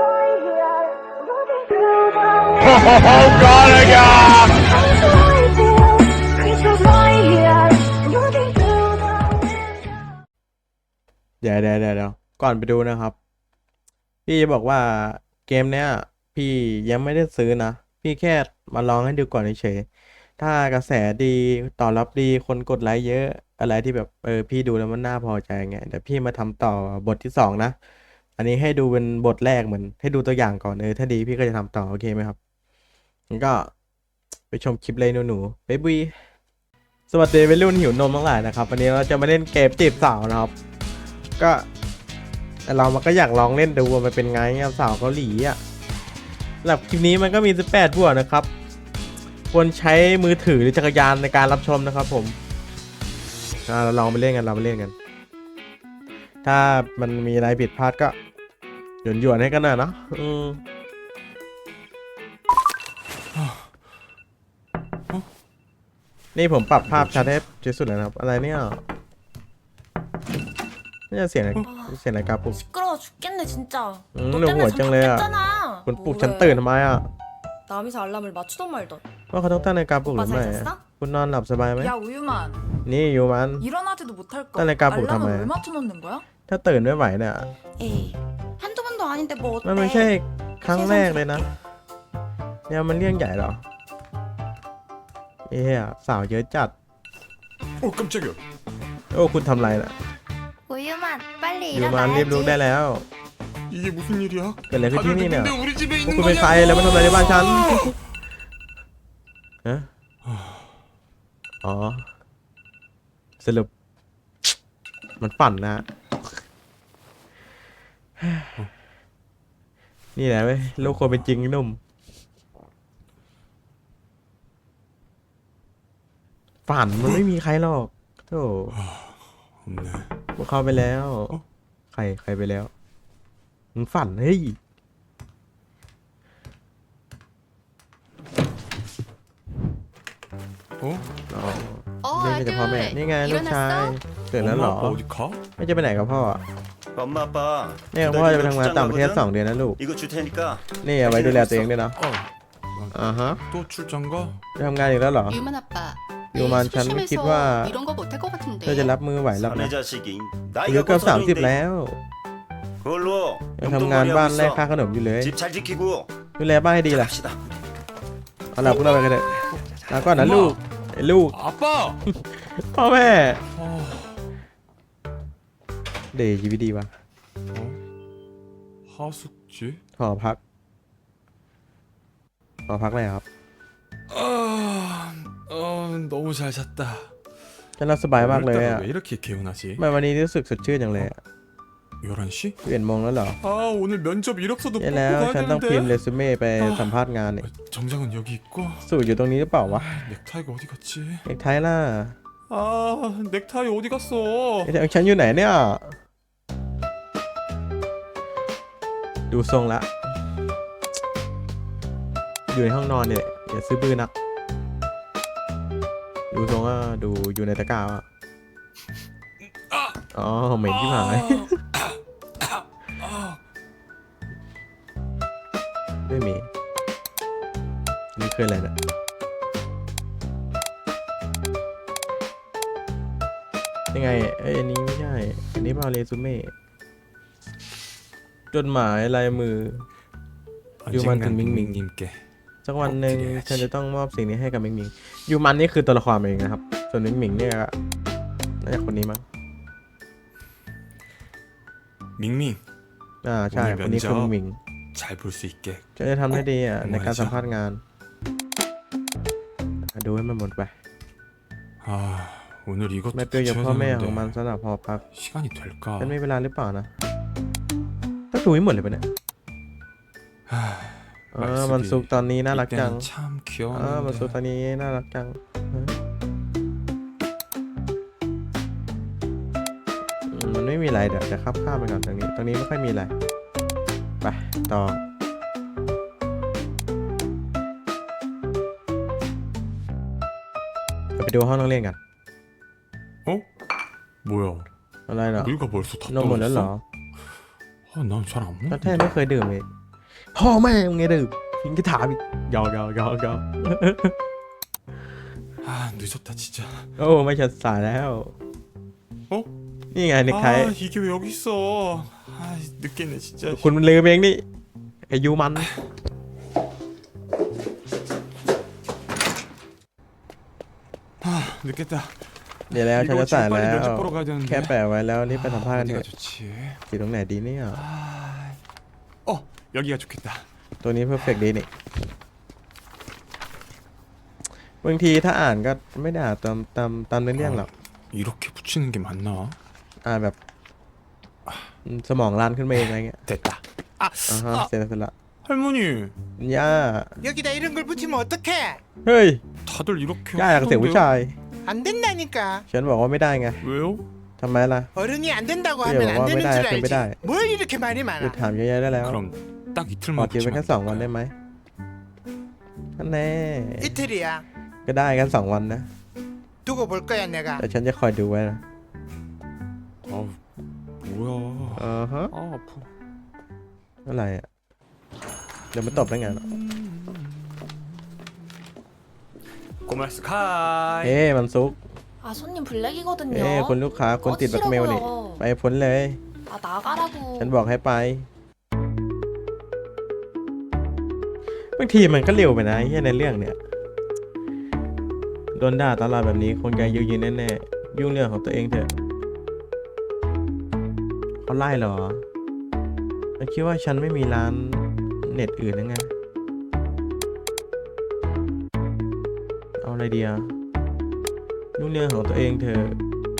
Oh God, I got. เดี๋ยวเดี๋ยวเดี๋ยวเดี๋ยวก่อนไปดูนะครับ พี่จะบอกว่าเกมเนี้ย พี่ยังไม่ได้ซื้อนะ พี่แค่มาลองให้ดูก่อนเฉยๆถ้ากระแสดีตอบรับดีคนกดไลค์เยอะ อะไรที่แบบเออพี่ดูแล้วมันน่าพอใจไงเดี๋ยวพี่มาทำต่อบทที่สองนะ อันนี้ให้ดูเป็นบทแรกเหมือน ให้ดูตัวอย่างก่อนเออถ้าดีพี่ก็จะทำต่อโอเคไหมครับงั้นก็ไปชมคลิปเลยหนูๆบ๊ายบายสวัสดีวัยรุ่นหิวนมทั้งหลายนะครับวันนี้เราจะมาเล่นเกมจีบสาวนะครับ ก็แต่เรามันก็อยากลองเล่นดูว่ามันเป็นไงสาวเกาหลีอะสำหรับคลิปนี้มันก็มี 18บวกนะครับควรใช้มือถือหรือจักรยานในการรับชมนะครับ ผมเราลองไปเล่นกันเราไปเล่นกัน ถ้ามันมีอะไรผิดพลาดก็ ยวนหยวนๆให้กันหน่อยเนาะอืมนี่ผมปรับภาพชัดให้ที่สุดแล้วนะครับ อะไรเนี่ยนี่จะเสียงอะไรเสียงอะไรกาปุก 시끄러워 죽겠네 진짜. 응, 너 근데 때문에 뭐 잠 어쩔래야. 깼잖아. คุณปลุกฉันตื่นทำไมอ่ะ 남이서 알람을 맞추던 말던 ว่าเขาต้องตั้งนาฬิกาปลุกห 오빠 รือไม่ 잘 อะ 잤어? คุณนอนหลับสบายไหม 야 우유만 นี่อยู่มัน 일어나지도 못할 거 딸내 까불 알람을 담아요. 왜 맞춰놓는 거야? ถ้าตื่นไม่ไหวเนี่ย 에이 한두 번도 아닌데 뭐 어때? มันไม่ใช่ครั้งแรกเลยนะ เนี่ยมันเรื่องใหญ่เหรอ เอ๊ะสาวเยอะจัด 어 깜짝이야. โอ้คุณทำไรน่ะ 우유만 빨리 อยู่มันรีบลุกได้แล้ว 이게 무슨 일이야? เกิดอะไรขึ้นที่นี่เนี่ย 근데 우리 집에 พวก 있는 คุณเป็นใครแล้วมาทำอะไรในบ้านฉันฮะอ๋อ สรุป มันฝันนะ นี่แหละเว้ยโลกควาเป็นจริงนุ่มฝันมันไม่มีใครหรอกโธ่พวกเขาไปแล้ว ใครใครไปแล้วมึงฝันเฮ้ยโอ้นี่จะพ่อแม่นี่ไงลูกชายเกิดแล้วหรอไม่จะไปไหนกับพ่ออะ 엄마 아빠 เนี่ยพ่อจะไปทำงานต่างประเทศสองเดือนนะลูก 이거 줄 테니까 นี่เอาไว้ดูแลตัวเองด้วยนะ 어. อ่าฮะ 또 출장 가? ไปทำงานอีกแล้วเหรอ 유만 아빠. 유만 내 전 수심에서คิดว่า 이런 거 못할 것 เธอจะ 같은데. รับมือไหวหรอก 사내 นะ 자식이 อายุ 나이가 เกือบสามสิบ 30 แล้ว 그걸로 ยังทำงานบ้านแลกค่าขนมอยู่เลย 집 잘 지키고 ดูแลบ้านให้ดีล่ะ 갑시다 เอาล่ะพวกเราไปกันเถอะลาก่อนนะลูกไอ้ลูก 아빠! พ่อแม่ 어. เดย์ชีวิตดีวะ 어? 하숙지? หอพักหอพักไหนครับ 아, 어, 너무 잘 잤다. ฉันรับสบายมากเลย 오늘따라 อ่ะ 왜 이렇게 개운하지? ทำไมวันนี้รู้สึกสดชื่นจังเลยอะ 11시? เปลี่ยนโมงแล้วเหรอ 아, 오늘 면접 이력서도 ใช่ 뽑고 แล้ว 가야 ฉันต้องพิมพ์เร 되는데. ซูเม่ไปสัมภาษณ์งานเนี่ย 어, 정장은 여기 있고 สูตรอยู่ตรงนี้หรือเปล่าวะ 넥타이가 어디 갔지? เอกไทยล่ะ 아, 넥타이 어디 갔어? ไอ้ของฉันอยู่ไหนเนี่ย ดูทรงละ อยู่ในห้องนอนเนี่ยอย่าซื้อบื้อนัก ดูทรงว่าดูอยู่ในตะกร้าอ่ะอ๋อเหม็นที่หาย ไม่มี นี่คืออะไรเนี่ย ยังไงเอ้ยอันนี้ไม่ใช่ อันนี้เปล่าเรซูเม่จดหมายลายมือ 유만 언젠간 밍밍. 밍밍님께 สักวันหนึ่ง โอเค ฉันจะต้องมอบสิ่งนี้ให้กับมิงมิงยูมันนี่คือตัวละครเองนะครับ ส่วนมิงมิงเนี่ยก็น่าจะคนนี้มั้ง 밍밍 อ่าใช่ โอ้ย คนนี้คือ เบนจอ มิงมิง 잘 볼 수 있게 จะได้ทำได้ดีอ่ะ โอ้ ในการ ไม่ใช่ สัมภาษณ์งานอ่ะดูให้มันหมดไป 아 오늘 이것도 ไม่เปรี้ยวจาก 붙여야 พ่อแม่ของ 되는데 มันสำหรับพอพัก 시간이 될까? ฉันมีเวลาหรือเปล่านะต้องดูให้หมดเลยปะเนี่ย 하, เออมันซุกตอนนี้น่ารักจัง 이때는 참 เออมันซุกตอน 귀여웠는데 นี้น่ารักจังเอออืมมันไม่มีอะไรเดี๋ยวจะข้ามข้ามไปก่อนตรงนี้ ตรงนี้ไม่ค่อยมีอะไร ไป ต่อ เราไปดูห้องนักเรียนกัน 어? 뭐야 อะไรเหรอ 우유가 벌써 다 นมหมดแล้วเหรอ 떨어졌어? 아, 난 잘 안 ก็แท้ 먹는데 ไม่เคยดื่มเลย พ่อแม่มึงไงเด้อยิงก็ถามอีกหยอกหยอกหยอกหยอก 아 늦었다 진짜 โอ้ไม่ชัดสายแล้ว 어? นี่ไงเน็กไท 아 이게 왜 여기 있어 아 늦겠네 진짜 คุณมันลืมเองนี่ไอายุมัน 아 늦겠다 เดี๋ยวแล้วฉัน 이거 จะสาย 지금 빨리 แล้ว 면접 보러 가야 되는데 แค่แปะไว้แล้วนี่ไปสัมภาษณ์กันเถ 어디가 อะ 좋지 อยู่ตรงไหนดีเนี่ย 아... 어 여기가 좋겠다 ตัวนี้เพอร์เฟกดีนี่บางทีถ้าอ่านก็ไม่ได้อ่านตามตามตามในอเรื่องหรอก 이렇게 붙이는 게 맞나 อ่านแบบอืมสมองลั่นขึ้นมาเองอะไรเงี้ย 됐다 อ่าฮะเสร็จแล้วเสร็จแล้ว 할머니 ย่า 여기다 이런 걸 붙이면 어떡해? เฮ้ย 다들 이렇게 ย่าอยากเสียงผู้ชาย 안 된다니까. ฉันบอกว่าไม่ได้ไง 왜요? ทำไมล่ะ 어른이 안 된다고 그래요, 하면 뭐 안 되는 매달 줄 그 알지. 매달. 뭘 이렇게 말이 หยุ 많아? ดถามเยอะๆได้แล้ว 그럼 딱 ขอ 이틀만 กินไป 붙이면 แค่สองวันได้ 안 ไหมนั่นแน่ 이틀이야. ก็ได้กันสองวันนะ 두고 볼 거야 내가. แต่ฉันจะคอยดูไว้นะ 아우 뭐야 อ่าฮะ 아 아파 อะไรอ่ะ เดี๋ยวมันตบได้ไงล่ะ 고마스 카이 เอ๊ะมันซุก 아 손님 블랙이거든요 เอ๊ะคุณลูกค้าคนติดแบล็กเมลนี่ ไปพ้นเลย 아 나가라고 ฉันบอกให้ไป บางทีมันก็เร็วไปนะไอ้เหี้ยในเรื่องเนี่ย โดนด่าตลอดแบบนี้คงจะยืนยืนแน่ๆ ยุ่งเรื่องของตัวเองเถอะเขาไล่เหรอมันคิดว่าฉันไม่มีร้านเน็ตอื่นยังไง อาอะไรดีอ่ะยุ่งเรื่องของตัวเองเถอะ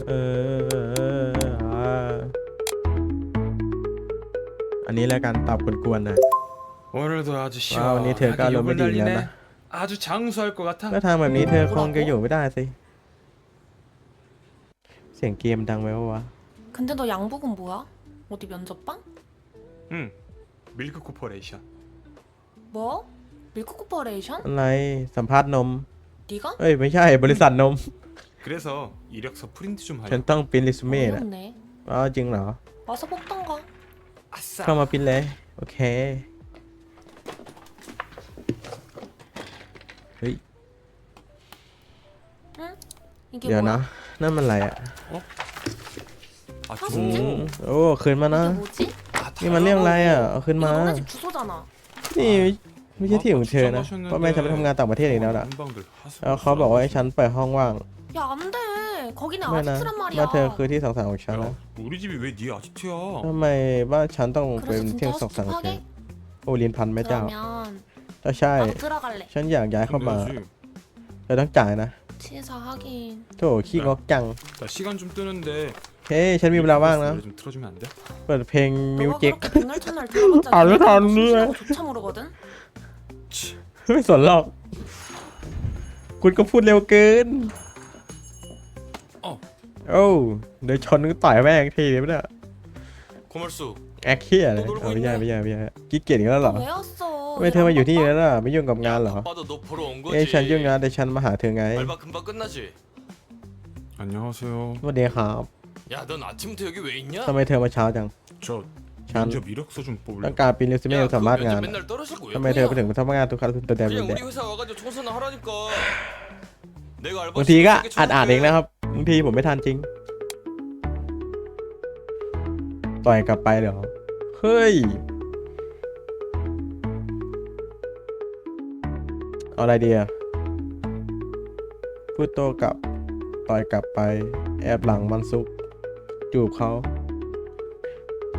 เอออ่าอันนี้แล้วกันตอบกวนๆนะ 오늘도 아주 와, 언니 시원하게 대가 욕을 너무 날리네 밀려나? 아주 장수할 것 같아 ก็ทางแบบนี้เธอคงจะอยู่ไม่ได้สิ เสียงเกมดังไหมวะ 근데 너 양복은 뭐야? 어디 면접방? 응 밀크 코퍼레이션 뭐? 밀크 코퍼레이션? อะไรสัมภาษณ์นม 네가? เอ้ย ไม่ใช่บริษัทนม 그래서 이력서 프린트 좀 ฉัน 하려 ต้องปริ้นรีสูเม่นะ 어렵네 อ๋อจริงเหรอ 와서 뽑던가 เข้า 아싸 มาปริ้นเลย โอเค เฮ้ย 이게 เดี๋ยวนะ 뭐야? นั่นมันอะไรอ่ะ 아 อื อื 좀 มโอ้ คืนมานะ 이게 뭐지? นี่มันเรื่องอะไรอ่ะ เอาคืน 이거 มา 너네 집 주소잖아 นี่ ไม่ใช่ที่ของเธอนะพ่อแม่ฉันไปทำงานต่างประเทศอีกแล้วล่ะ 방들 แล้วเขาบอกว่าให้ฉันเปิดห้องว่าง 야 안돼 거기는 ไม่นะ 아지트란 บ้านเธอ 말이야 คือที่สองสามของฉันนะ 야 우리 집이 왜 네 아지트야 ทำไมบ้านฉันต้องเป็น 그래서 ที่ 진짜 สองสามของเธอ 섭섭하게? โอ้เรียนพันไหมเจ้า 그러면 ถ้าใช่ 나도 들어갈래 ฉันอยากย้ายเข้ามา 근데 아직 เธอต้องจ่ายนะ 치사하긴 โถขี้งกจัง 나 시간 좀 뜨는데 เฮ้ยฉันมีเวลาว่างนะ 노래 좀 틀어주면 안 돼? เปิดเพลงมิว 너가 จิก 그렇게 백날 첫날 들어봤자 안 얘네들 해도 안 너 돼. 숨쉬는 거조차 모르거든 ไม่สนหรอก คุณก็พูดเร็วเกิน อ๋อ โอ้เดี๋ยวชนก็ต่อยแม่งทีเดียวไม่ได้ 고말수 แอคเคียเลย โดนโดน เอาไม่ใช่ โดน ไม่ใช่ไม่ใช่กิ๊กเกียจอีกแล้วเหรอ 너 왜 왔어 ทำไม่เธอมาอยู่ที่นี่แล้วล่ะไม่ยุ่งกับงานเหรอ 바빠도 너 보러 온 거지 เอ้ยฉันยุ่งงานแต่ฉันมาหาเธอไง 알바 금방 끝나지 안녕하세요 สวัสดีครับ 야 넌 아침부터 여기 왜 있냐 ทำไมเธอมาเช้าจัง 저 참. 면접 이력서 좀 ต้อง 뽑을래 การปีนเรซูเม่ 야 สัม 그거 ภาษณ์งาน 면접 맨날 떨어지고 왜 ทำไมเธอไป 보냐 ถึงทำงานทุกครั้งทุกแต่แต่ 그냥 แต่ 우리 회사 와가지고 청소나 하라니까 내가 알바 บางทีก็ 시켜줄게, อ่านอ่านเองนะครับบางทีผมไม่ทันจริง ต่อยกลับไปเหรอ เฮ้ย เอาอะไรดีอะพูดโตกลับ ต่อยกลับไป แอบหลังมันซุก จูบเขา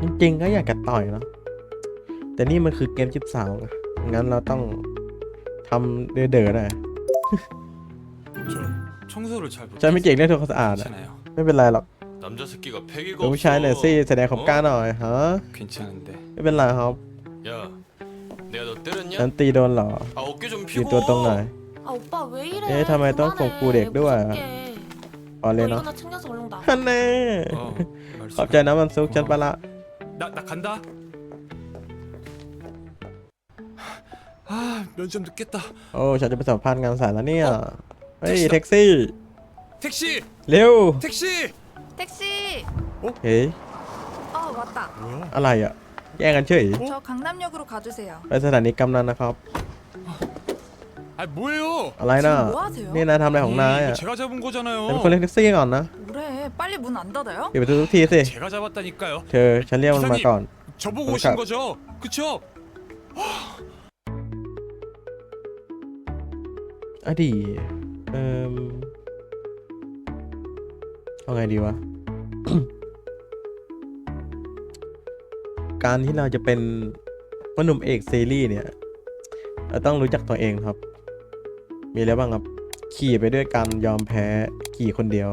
จริงๆก็อยากกัดต่อยเนาะแต่นี่มันคือเกมจิบสาวงั้นเราต้องทำเด๋อๆหน่อยฉันไม่เก่งเรื่องทำความสะอาดอะไม่เป็นไรหรอกผู้ชายเนี่อยสิแสดงความกล้าหน่อยฮะไม่เป็นไรครับฉันตีโดนหรออยู่ตัวตรงไหนเอ๊ะทำไมต้องข่มกูเด็กด้วยอ๋อเลยเนาะฮันเน่ขอบใจนะมันซุกฉันไปละ 나, 나 간다 아 면접 늦겠다 โอ้ฉันจะไปสัมภาษณ์งานสายแล้วเนี่ย เฮ้ยแท็กซี่ 택시 เร็ว 택시 택시 เฮ้ย 어 맞다 뭐야 อะไรอ่ะ แย่งกันเฉย 저 강남역으로 가주세요. ไปสถานีกำนันนะครับ 아 뭐예요? อะไรนะ 지금 뭐 하세요? นี่นายทำอะไรของนาย 이거 อ่ะ 제가 잡은 거잖아요. เป็นคนเรียกแท็กซี่ก่อนนะ 뭐래? 빨리 문 안 닫아요? ปิดประตูทุกทีสิ 제가 잡았다니까요. เธอฉันเรียกมันมาก่อน 저보고 그러니까- 오신 거죠? 그쵸? อดีเอ่มเอาไงดีวะ การที่เราจะเป็นพ่อหนุ่มเอกซีรีส์เนี่ย เราต้องรู้จักตัวเองครับ มีอะไรบ้างครับ ขี่ไปด้วยกันยอมแพ้ขี่คนเดียว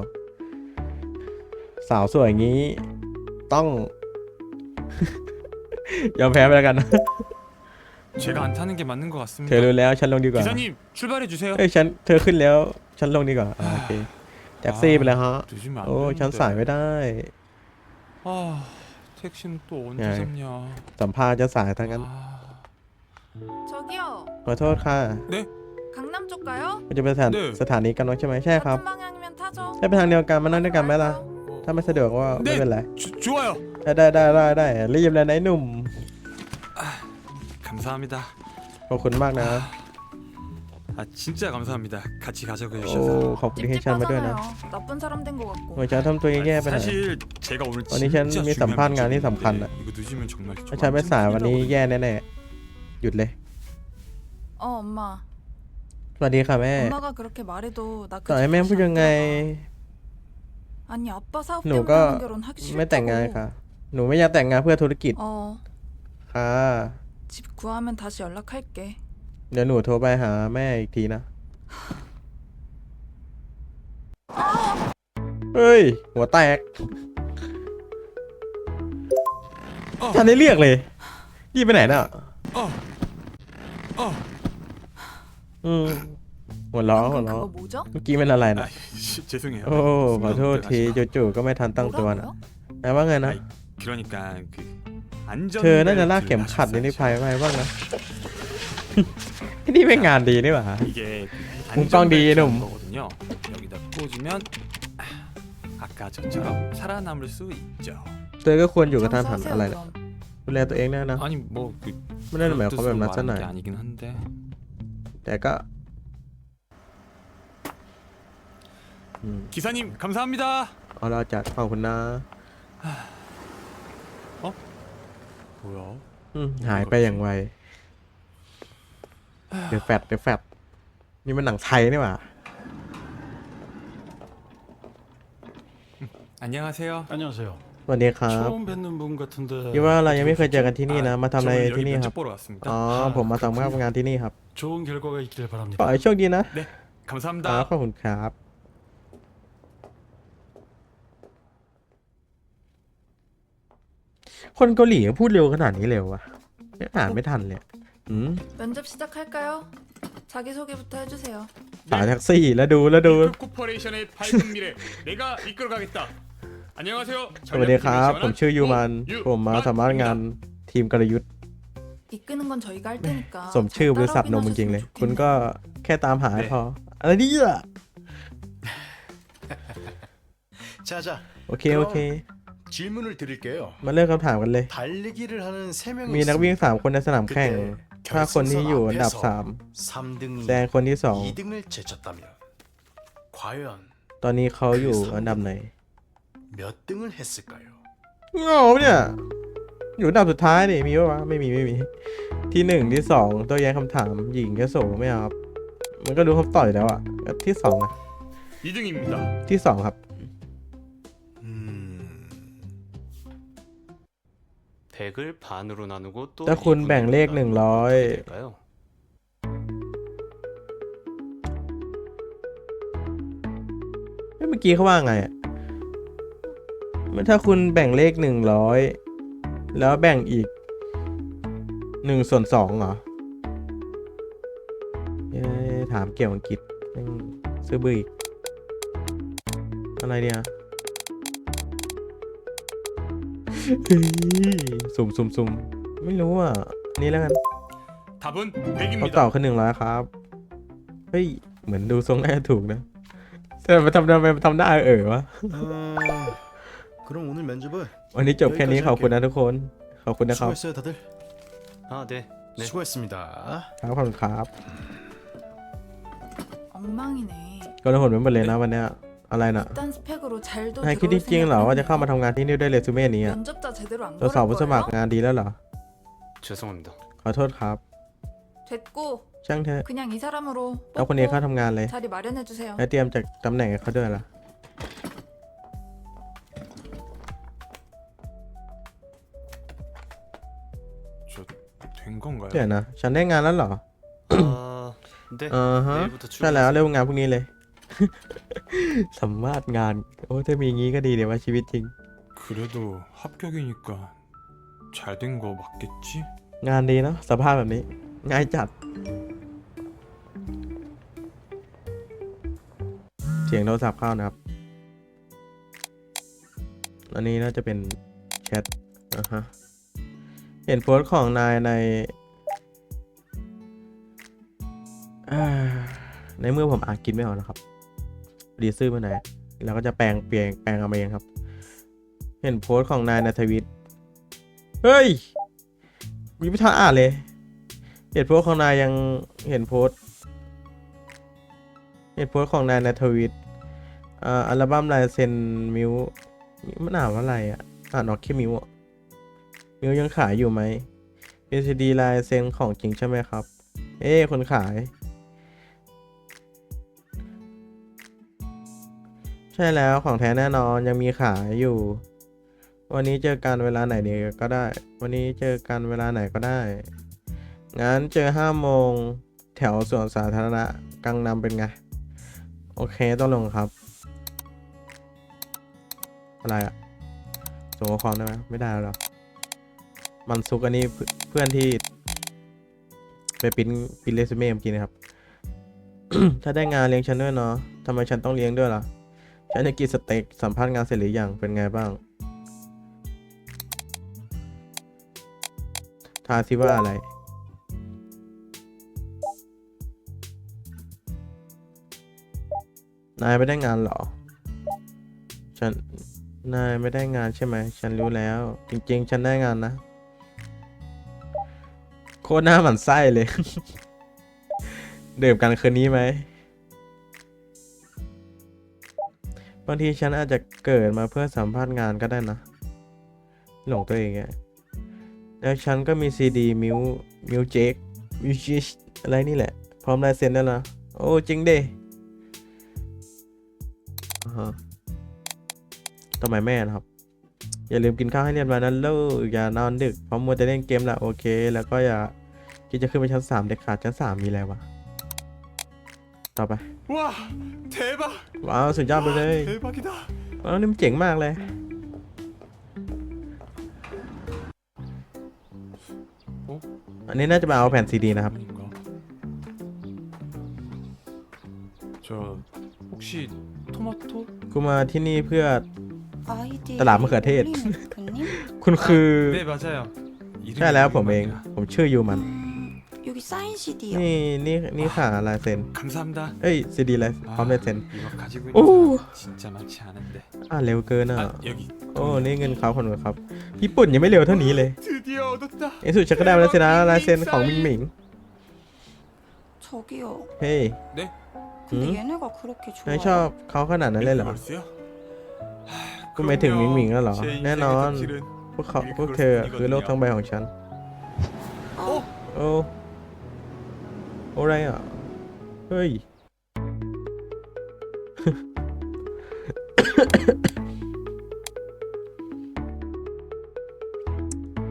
สาวสวยอย่างนี้ ต้อง ยอมแพ้ไปแล้วกันนะ 제가 안 타는 게 맞는 것 เธอ 같습니다. รู้แล้วฉันลงดีกว่า 기사님 출발해 주세요. เอ้ยฉันเธอขึ้นแล้ว ฉันลงดีกว่าอ่าโอเคแท็กซี่ไปแล้วฮะ 늦으면 안 โอ้ฉันสายไม่ 되는데. ได้ 아 택시는 또 언제 야, 잡냐? สัมภาษณ์จะสายทั้งนั้น 아, 저기요. ขอโทษค่ะ 강남 쪽 가요? มันจะไปสถาน เด้อ สถานีกันน้องใช่ไหมใช่ครับ 같은 방향이면 타죠. ใช่ไปทางเดียวกันมานั่งด้วยกันไหมล่ะ 갈까요? ถ้าไม่สะดวกว่าไม่ 네. เป็นไร 주, 좋아요. ได้ได้ได้ได้ได้รีบเลยนายหนุ่ม 감사합니다. ขอบคุณมากนะ 아 진짜 감사합니다. 같이 가자고 โอ้ 해주셔서. ขอบคุณที่ให้ฉันมาด้วยนะ 찝찝하잖아요. 나쁜 사람 된 것 โอ้ 같고. ฉันทำตัวแย่ๆไปหน่อย 사실 제가 오늘 아니, 진짜 쟤는 미 중요한 삼판 간이 미팅인데 삼판. 이거 늦으면 정말 ถ้าฉันไม่สายวันนี้แย่แน่ๆหยุดเลย 어 엄마. สวัสดีค่ะแม่ 엄마가 그렇게 말해도 나 ต่อให้แม่พูดยังไง 아니 아빠 사업 누가 때문에 하는 결혼 하기 ไม่แต่งงาน 싫다고. ค่ะ หนูไม่อยากแต่งงานเพื่อธุรกิจ 어. ค่ะ 집 구하면 다시 연락할게. เดี๋ยวหนูโทรไปหาแม่อีกทีนะ เฮ้ย หัวแตก อ้าว ทันได้เรียกเลยยี่ไปไหนน่ะ 어, 어, อืมหัวล้อหัว 방금 ล้อ 그거 뭐죠? เมื่อกี้เป็นอะไร 아, นะ 시, 죄송해요. โอ้ ขอโทษทีจู่ๆก็ไม่ทันตั้งตัวนะ 뭐라고요? แปลว่าไงนะ 아이, 그러니까 그 안전. เธอน่าจะลากเข็มขัดในนิพายไว้บ้างนะ นี่เป็นงานดีนี่หว่า 이게 그 웅빵 안전벨트 뒤에는 거거든요. 여기다 꽂으면 아, 아까 저처럼 살아남을 수 있죠. เธอก็ควรอยู่กับท่านหัน 장사하세요 อะไรนะ 그럼. ดูแลตัวเองแน่นะ 아니 뭐그 ไม่ได้หมายความแบบนั้นซะหน่อย 게 아니긴 한데 แต่ก็อืม 기사님 감사합니다. เอาเราจัดขอบคุณนะ 뭐야? อืมหายไปอย่างไว เดือดแฟดเดือดแฟดนี่มันหนังไทยนี่หว่า 안녕하세요. 안녕하세요. สวัสดีครับ 처음 뵙는 분 같은데 คิดว่าเรายังไม่เคยเจอกันที่นี่นะ มาทำอะไร 저 오늘 ที่ 여기 นี่ครั 면접 บ 보러 왔습니다. อ๋อ ผมมาสัมภาษณ์งานที่นี่ครับ 좋은 결과가 있기를 ขอ 바랍니다. ให้โชคดีนะ 네, ครับ 감사합니다. ขอบคุณครับ คนเกาหลีพูดเร็วขนาดนี้เร็ววะเนี่ยอ่านไม่ทันเลยอืม 면접 시작할까요? 자기 소개부터 해주세요. สายแท็กซี่แล้วดูแล้วดู 이끌 코퍼레이션의 밝은 미래 내가 이끌어가겠다. 안녕하세요. สวัสดีครับ ผมชื่อยูมัน ผมมาสัมภาษณ์งานทีมกลยุทธ์ 이끄는 건 저희가 할 테니까. สมชื่อบริษัทนมจริงๆเลย คุณก็แค่ตามหาให้พอ อะไรเนี่ย 자자 โอเค โอเค 질문을 드릴게요. มาเริ่มคำถามกันเลย 달리기를 하는 세 명이 มีนักวิ่ง 있습니다. สามคนในสนามแข่ง ถ้าคนที่อยู่อันดับสาม 3등이 แซงคนที่สอง 2등을 제쳤다면 과연 ตอนนี้เขาอยู่อันดับไหน 몇 등을 했을까요? เงาเนี่ย อยู่อันดับสุดท้ายนี่มีปะวะ ไม่มีไม่มี ที่หนึ่งที่สองตัวแย้งคำถามหญิงแค่โสไม่เอาครับ มันก็รู้คำตอบอยู่แล้วอะที่สองอะ 2등입니다. ที่สองครับ 음... 100을 반으로 나누고 또 ถ้าคุณแบ่งเลขหนึ่งร้อย 될까요? เมื่อกี้เขาว่าไงอะถ้าคุณแบ่งเลขหนึ่งร้อย แล้วแบ่งอีกหนึ่งส่วนสองเหรอถามเกี่ยวอังกฤษซื้อบื้ออีก อะไรเนี่ยสุ่มสุ่มสุ่มไม่รู้อะ นี่แล้วกันเขาตอบขึ้นหนึ่งร้อยครับ เฮ้ย เหมือนดูทรงน่าถูกนะแต่มาทำได้มาทำได้เออวะ 그럼 오늘 면접을 วันนี้จบแค่นี้ขอบคุณนะทุกคน ขอบคุณนะครับ 수고했어요 다 들. 아, 네. 네. 수고했습니 다. ครับขอบคุครับ 엉망이 네. ก็ได้ผลเป็นหมดเลยนะวันนี้อะไรนะ일단스นายคิดจริงๆเหรอว่าจะเข้ามาทำงานที่นี่ได้เลยเรซูเม่นี้อะ 면접자 제대로เราสอบผู้สมัคร?งานดีแล้วเหรอ.ขอโทษครับช่างเถอะแล้วคนนี้เข้าทำงานเลย.และเตรียมจากตำแหน่งให้เขาด้วยล่ะ 된 건가요? เดี๋ยวนะ ฉันได้งานแล้วเหรอ 아 네. อ่าฮะ 내일부터 ใช่แล้ว 출근. เริ่มงานพรุ่งนี้เลย สัมภาษณ์งาน โอ้ถ้ามีงี้ก็ดีเดี๋ยวว่าชีวิตจริง 그래도 합격이니까 잘 된 거 맞겠지? งานดีเนาะสภาพแบบนี้ ง่ายจัด เสียงโทรศัพท์เข้านะครับ อันนี้น่าจะเป็นแชทอ่ะฮะ เห็นโพสต์ของนายในในเมื่อผมอ่านกินไม่ออกนะครับ ดีซื่อมาไหนอยเราก็จะแปลงเปลี่ยนแปลงเอาเองครับ เห็นโพสต์ของนายในทวิตเฮ้ยกูยังไม่ทันอ่านเลย เห็นโพสต์ของนายยังเห็นโพสต์เห็นโพสต์ของนายในทวิตอัลบั้มลายเซ็นมิวมันอ่านว่าอะไรอะอ่านออกแค่มิวอะิวยังขายอยู่ไหมเป็นซีดีลายเซ็นของจริงใช่ไหมครับ เอ้คนขาย ใช่แล้วของแท้แน่นอนยังมีขายอยู่ วันนี้เจอกันเวลาไหนดีก็ได้ วันนี้เจอกันเวลาไหนก็ได้ งั้นเจอห้าโมงแถวสวนสาธารณะกังนำเป็นไง โอเคต้องลงครับ อะไรอะส่งข้อความได้ไหมไม่ได้แล้วเหรอ มันซุกอันนี้เพื่อนที่ ไปปิ้นปิ้นเรซูเม่เมื่อกี้นะครับ ถ้าได้งานเลี้ยงฉันด้วยเนาะทำไมฉันต้องเลี้ยงด้วยล่ะ ฉันจะกินสเต็กสัมภาษณ์งานเสร็จหรือยังเป็นไงบ้างทายสิว่าอะไร นายไม่ได้งานเหรอ ฉัน นายไม่ได้งานใช่ไหม ฉันรู้แล้ว จริง ๆ ฉันได้งานนะ โคตรหน้าหมันไส้เลยดื่มกันคืนนี้ไหม บางทีฉันอาจจะเกิดมาเพื่อสัมภาษณ์งานก็ได้นะ หลงตัวเองไงแล้วฉันก็มีซีดีมิวมิวเจกมิวจิชอะไรนี่แหละ พร้อมลายเซ็นแล้วนะโอ้จริงดิอ่าฮะต่อหมแม่นะครับ อย่าลืมกินข้าวให้เรียบร้อยนะลูกอย่านอนดึกเพราะมัวจะเล่นเกมละโอเค แล้วก็อย่าคิดจะขึ้นไปชั้นสามเด็ดขาดชั้นสามมีอะไรวะต่อไปว้าเทปะว้าวสุดยอดไปเลยเทปะกิตาว้าวนี่มันเจ๋งมากเลยอันนี้น่าจะมาเอาแผ่นซีดีนะครับคุณมาที่นี่เพื่อ 아이디 나 나무 같아. 님 คุณคือ 네 맞아요 ใช่แล้วผมเอง 이름이 ผมชื่อยูมัน 여기 사인 CD요. นี่นี่นี่ขาลายเซ็น 감사합니다 เอ้ยซีดีลายพร้อมลายเซ็น 이거 가지고 오. 있는 사람 진짜 많지 않은데 อ่านเร็วเกินอ่ะ 아 여기 โอ้ นี่เงินเขาคนครับ ญี่ปุ่นยังไม่เร็วเท่านี้เลย 드디어 얻었다 ในสุดฉันก็ได้มาแล้วสินะลายเซ็นของมิงหมิง 저기요. เฮ้ย 근데 응? 얘네가 그렇게 นาย 좋아요. ชอบเขาขนาดนั้นเลยเหรอ 밀크걸 คุณหมายถึงหมิงหมิงแล้วเหรอ แน่นอน พวกเขาพวกเธอคือโลกทั้งใบของฉัน โอ้โอะไรอะ เฮ้ย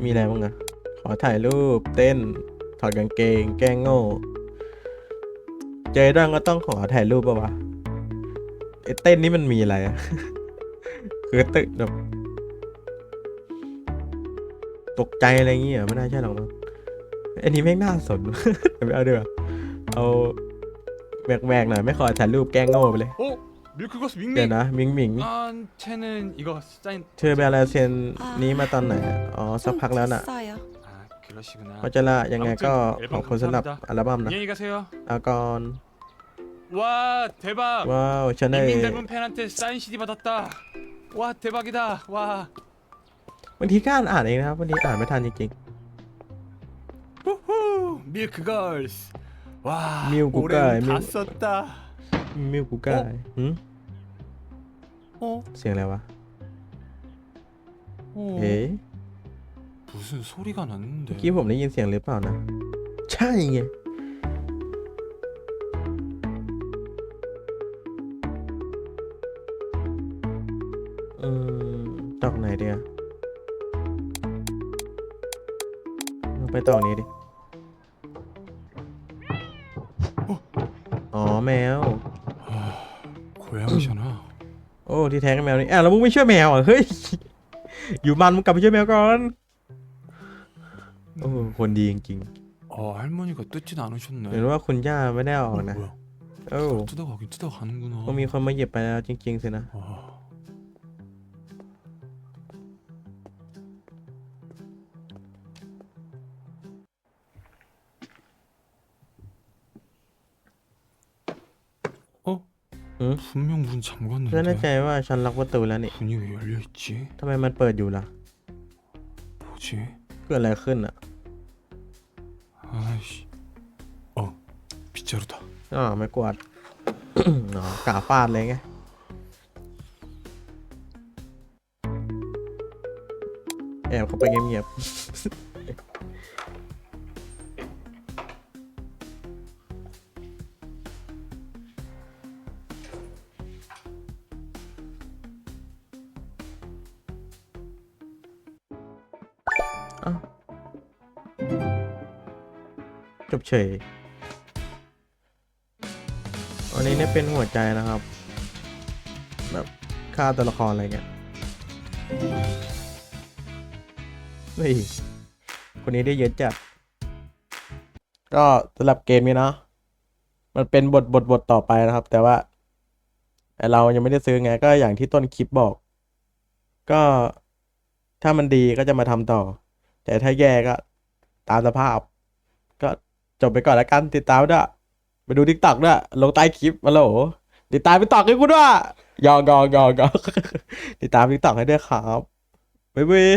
มีอะไรบ้างอะ ขอถ่ายรูปเต้น ถอดกางเกง แกล้งโง่ เจดังก็ต้องขอถ่ายรูปปะวะไอเต้นนี่มันมีอะไรอะ คือตึกแบบ ตกใจอะไรอย่างเงี้ยไม่น่าใช่หรอกมั้งอันนี้แม่งน่าสน ไม่เอาดีกว่าเอาแหวกๆหน่อยไม่ขอถ่ายรูปแกล้งโง่ไปเลย 어? 밀크걸스 เดี๋ยว 밍밍 นะ มิงมิง 한테는 이거 사인 เธอไปเอาลายเซ็นนี้มาตอนไหนอะอ๋อ สัก 좀 พักแล้วน่ะ 비싸요. 아 그러시구나 เพราะจะละยังไงก็ขอบคุณสำหรับอัลบั้มนะ 안녕히 가세요 เอาก่อน 와 대박 ว้าวฉันได้ 밍밍 닮은 팬한테 사인 CD 받았다 와 대박이다 와 บางทีก็อ่านอ่านเองนะครับบางทีอ่านไม่ทันจริง 후후 밀크걸스 와 밀크걸, 올해는 다 밀- 썼다 ๆมิวกูกายหืม 어? เสียงอะไรวะ 어? เอ๊ะ 무슨 소리가 났는데 เมื่อกี้ผมได้ยินเสียงหรือเปล่านะ ใช่ไง อืมตอกไหนเดียวไปตอกนี้ดิ อ๋อ แมว 고양이잖아 โอ้ ที่แท้ก็แมวนี่อ้าวแล้วมึงไม่ช่วยแมวเหรอ่ะ เฮ้ย อยู่มันมึงกลับไปช่วยแมวก่อน โอ้ คนดีจริง 어 할머니가 뜯진 ๆ 않으셨네 เห็นว่าคุณย่าไม่ได้เอาออก 어, นะ 뭐야 โอ้ 뜯어가긴 뜯어가는구나 คงมีคนมาหยิบไปแล้วจริง ๆ สินะ 어. 어? 응? 분명 문 เพื่อนแน่ใจ 잠갔는데 ว่าฉันล็อกประตูแล้วนี่ 문이 왜 열려 있지? ทำไมมันเปิดอยู่ล่ะ 뭐지? เกิดอะไรขึ้นอ่ะ 아이씨. 어, 빗자루다. อ๋อไม่กวาด อ๋อกาฟาดเลยไง แอบเข้าไปเงียบๆ จบเฉยอันนี้เนี่ยเป็นหัวใจนะครับ แบบค่าตัวละครอะไรเงี้ยเฮ้ยคนนี้ได้เยอะจัดก็สำหรับเกมนี้เนาะมันเป็นบทบทบทต่อไปนะครับ แต่ว่าแต่เรายังไม่ได้ซื้อไงก็อย่างที่ต้นคลิปบอก ก็ถ้ามันดีก็จะมาทำต่อ แต่ถ้าแย่ก็ตามสภาพ จบไปก่อนแล้วกันติดตามด้วยไปดูทิกตอกด้วยลงใต้คลิปมาโหลติดตามทิกตอกให้กูด้วยยองยองยองยองติดตามทิกตอกให้ด้วยครับบ๊ายบาย